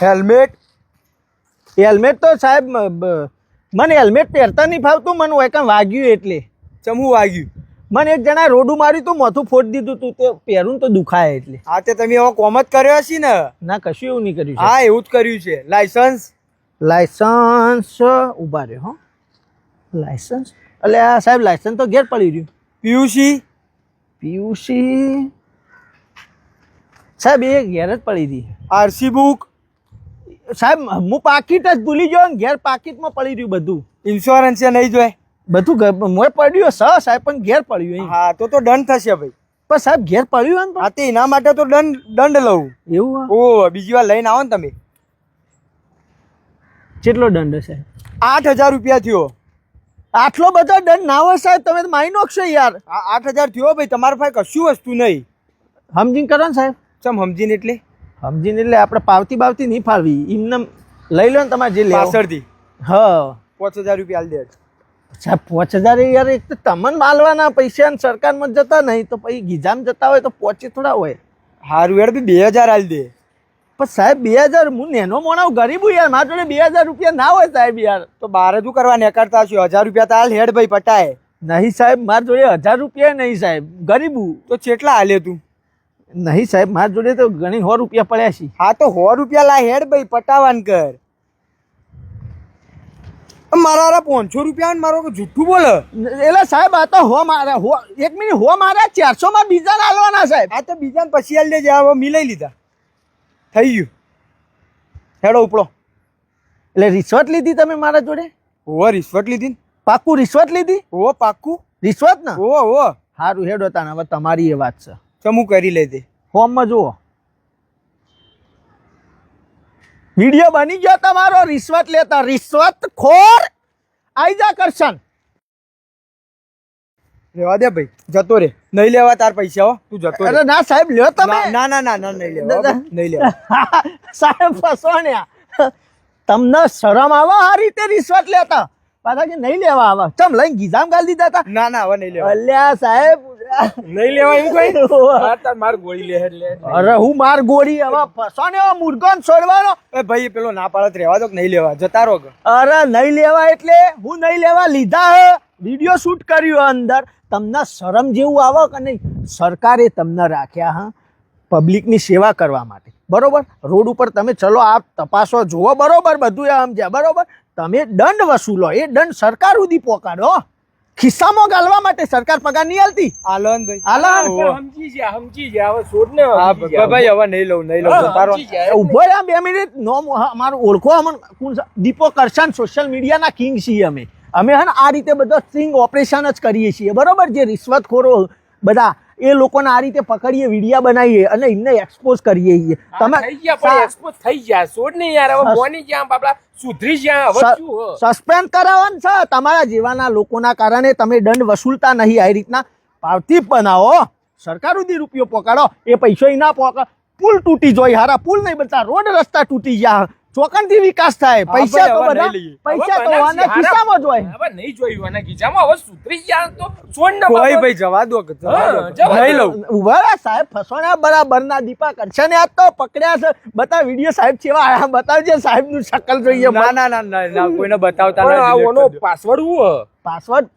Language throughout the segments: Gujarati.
હેલ્મેટ. હેલ્મેટ તો સાહેબ મને હેલ્મેટ પહેરતા નહીં ફાવતું મને હોય કાંઈ વાગ્યું એટલે. ચમું વાગ્યું? મને એક જણા રોડું માર્યું તું મોથું ફોડી દીધું તું તે પહેરું તો દુખાય એટલે. હા તે તમે હવે કોમ જ કર્યો હશે ને? ના કશું એવું નહીં કર્યું હા એવું જ કર્યું છે. લાયસન્સ લાયસન્સ ઊભા રહ્યો હો. લાયસન્સ એટલે આ સાહેબ લાયસન્સ તો ઘેર પડી રહ્યું. પીયુસી પીયુસી સાહેબ એ ઘેર જ પડી હતી આરસી બુક સાહેબ હું પાકીટ જ ભૂલી ગયો ને ઘેર પાકીટમાં પડી રહ્યું બધું. ઇન્સ્યોરન્સ છે નહીં જોય? બધું મોય પડ્યું સ સાહેબ પણ ઘેર પડ્યું હા તો તો દંડ થશે ભાઈ. પણ સાહેબ ઘેર પડ્યું ને હા તે એના માટે તો દંડ દંડ લઉં. એવું ઓહ ઓ બીજી વાર લઈને આવો ને તમે. કેટલો દંડ હશે? આઠ હજાર રૂપિયા થયો. આટલો બધો દંડ ના હોય સાહેબ તમે તો મારી નાખશો યાર. આઠ હજાર થયો ભાઈ તમારા પાસે કશું વસ્તુ નહીં. સમજીને કરો ને સાહેબ. ચમ સમજીને એટલે? સમજીને એટલે આપણે પાવતી બાવતી નહીં ફાળવી. એમને લઈ લો ને તમારે જે લેવો. પાછળથી. હા. પાંચ હજાર રૂપિયા આલ દે. સાહેબ પાંચ હજાર યાર એક તો તમને માલવાના પૈસા ને સરકારમાં જતા નહીં તો પછી ગીજામાં જતા હોય તો પહોંચી થોડા હોય. હારું યાર બે હજાર આલી દે. પણ સાહેબ બે હજાર હું નેનો મોણાવ ગરીબ હું યાર મારા જોડે બે હજાર રૂપિયા ના હોય સાહેબ યાર. તો બારે શું કરવા નીકળતા હશો હજાર રૂપિયા તો હાલ હેડ ભાઈ પટાય. નહીં સાહેબ મારા જોડે હજાર રૂપિયા નહીં સાહેબ ગરીબ હું. તો ચેટલા હાલે તું? નહીં સાહેબ મારા જોડે તો ઘણી સો રૂપિયા પડ્યા છે. હા તો સો રૂપિયા લા હેડ ભાઈ પટાવાન કર. મારા હારા પાંચસો રૂપિયા ને મારો જુઠ્ઠું બોલે. એટલે સાહેબ આ તો હો મારા હો એક મિનિટ હો મારા ચારસો માં બીજા હાલવાના સાહેબ. આ તો બીજા પછી હાલ દેજે હવે મિલાઈ લીધા. થઈ ગયું. હેડો ઉપડો. એટલે રિશ્વત લીધી તમે મારા જોડે? હો રિશ્વત લીધી ને? પાક્કું રિશ્વત લીધી? હો પાક્કું. રિશ્વત ને? હો હો સારું હેડો તાને હવે તમારી એ વાત છે. ચમું કરી લે ફોર્મમાં જુઓ. વીડિયો બની ગયો તમારો રિશ્વત લેતા રિશ્વત ખોર આઈજા કરશન. રેવા દે ભાઈ જતો રે. નહીં લેવા તાર પૈસા હો તું જતો રે. અરે ના સાહેબ લ્યો તમે. ના ના ના ના નહીં લેવા નહીં લેવા. સાહેબ ફસવાણ્યા તમને શરમ આવે આ રીતે રિશ્વત લેતા? પાછા કે નહીં લેવા આવા? ચમ લઈને ગીઝામ ગાલી દીધા હતા ના ના હવે નહીં લેવા. અલ્યા સાહેબ નહીં લેવા એમ કોઈ? તાર માર ગોળી લે લે અરે હું માર ગોળી હવે ફસવાને મુર્ગન છોડવાનો? એ ભાઈ પેલો ના પાડત રહેવા દો કે નહીં લેવા? જતા રહો અરે નહીં લેવા એટલે? હું નહીં લેવા લીધા હે? વીડિયો શૂટ કર્યો અંદર. તમને શરમ જેવું આવો કે નહીં સરકારે તમને રાખ્યા હા? પબ્લિકની સેવા કરવા માટે. બરોબર? રોડ ઉપર તમે ચલો આ તપાસો જુઓ. બરોબર? બધું એ સમજ્યા બરોબર? તમે દંડ વસૂલો. એ દંડ સરકાર સુધી પહોંચાડો ખિસ્સામાં ગાલવા માટે સરકાર પગાર નહીં આલતી? આલન ભાઈ. આલન. સમજી જા સમજી જા હવે છોડ ને હા ભાઈ હવે નહીં લઉં નહીં લઉં. તારો ઊભો રહ્યા બે મિનિટ. નો અમારું ઓળખો અમને કોણ છે? દીપો કરશન સોશિયલ મીડિયાના કિંગ છીએ અમે. અમે હે ને આ રીતે બધો સ્ટ્રિંગ ઓપરેશન જ કરીએ છીએ. બરોબર? જે રિશ્વતખોરો બધા એ લોકોને આ રીતે પકડીએ વિડીયા બનાવીએ અને એમને એક્સપોઝ કરીએ છીએ. તમે થઈ ગયા પણ એક્સપોઝ થઈ ગયા. છોડ ને યાર હવે બોની જ્યાં બાપડા સુધરી જ્યાં હવે શું સસ્પેન્ડ કરાવવાનું છે. તમારા જેવાના લોકોના કારણે તમે દંડ વસૂલતા નહીં. આ રીતના પાવતી બનાવો સરકાર સુધી રૂપિયો પકડો. એ પૈસો ના પોકા પુલ તૂટી જોઈ હારા પુલ નહીં બનતા. રોડ રસ્તા તૂટી ગયા. ચોકનથી વિકાસ થાય. પૈસા તો બધા પૈસા તો આના ખિસ્સામાં જ હોય. હવે નહીં જોયું આના ખિસ્સામાં. હવે સુધરી ગયા તો છોડ ને કોઈ ભાઈ જવા દો નહીં લઉં. ઊભા સાહેબ ફસવાના બરાબર ના દીપા કરશે ને આ તો પકડ્યા છે. બતા વીડિયો સાહેબ છેવા આ બતાવજે સાહેબનું શકલ જોઈએ. ના ના ના ના ના કોઈને બતાવતા નથી આ ઓનો પાસવર્ડ હું? પાસવર્ડ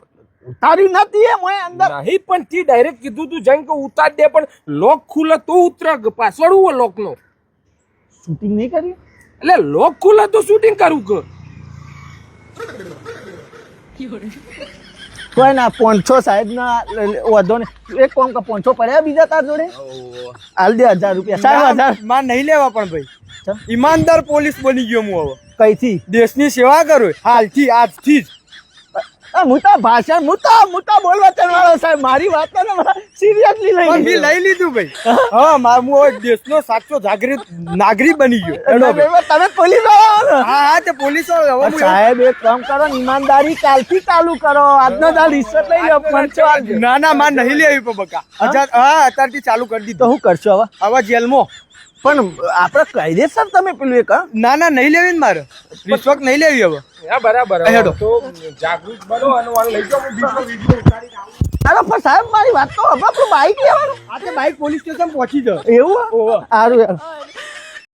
ઉતારી નથી એમ હોય અંદર. નહીં પણ તી ડાયરેક્ટ કીધું તું જઈને કે ઉતાર દે પણ લોક ખુલે તો ઉતરે. પાસવર્ડ હું લોક નો? શૂટિંગ નહીં કર્યું એટલે લોક ખુલે તો શૂટિંગ કરું કે? કોઈ ના પોંચો સાહેબ ના વધો ને. એક કોમ કે પોંચો પડ્યા બીજા તાર જોડે? હાલ દે હજાર રૂપિયા. સાહેબ હજાર. માં નહીં લેવા પણ ભાઈ. ઈમાનદાર પોલીસ બની ગયો હું હવે. કઈથી? દેશની સેવા કરું. હાલથી આજથી જ. આ ભાષણ હું તો હું તો બોલવા ચલવાળો સાહેબ મારી વાત તો સિરિયસલી લઈ લીધી. લઈ લીધું ભાઈ. હા? માર હું દેશનો સાચો જાગૃત નાગરિક બની ગયો. તમે પોલીસવાળા હા હા તે પોલીસ સાહેબ એક કામ કરો ઈમાનદારી કાલથી ચાલુ કરો. આજનો દાલ રિશ્વત લઈ લો પંચો ના ના માં નહીં લેવી પબકા હા? અત્યારથી ચાલુ કરી તો હું શું કરશો હવે? હવે જેલમાં. પણ આપણે કાયદેસર તમે પેલું એક ના ના નહીં લેવી ને મારે. રિશ્વત નહીં લેવી હવે. હા બરાબર હેડો. તો જાગૃત બનો અને વાળ લઈ જાઓ હું બીજો વીડિયો અરે પણ સાહેબ મારી વાત તો હવે આપણું બાઈક લેવાનું. આ તે બાઈક પોલીસ સ્ટેશન પહોંચી જાવ એવું? સારું સારું.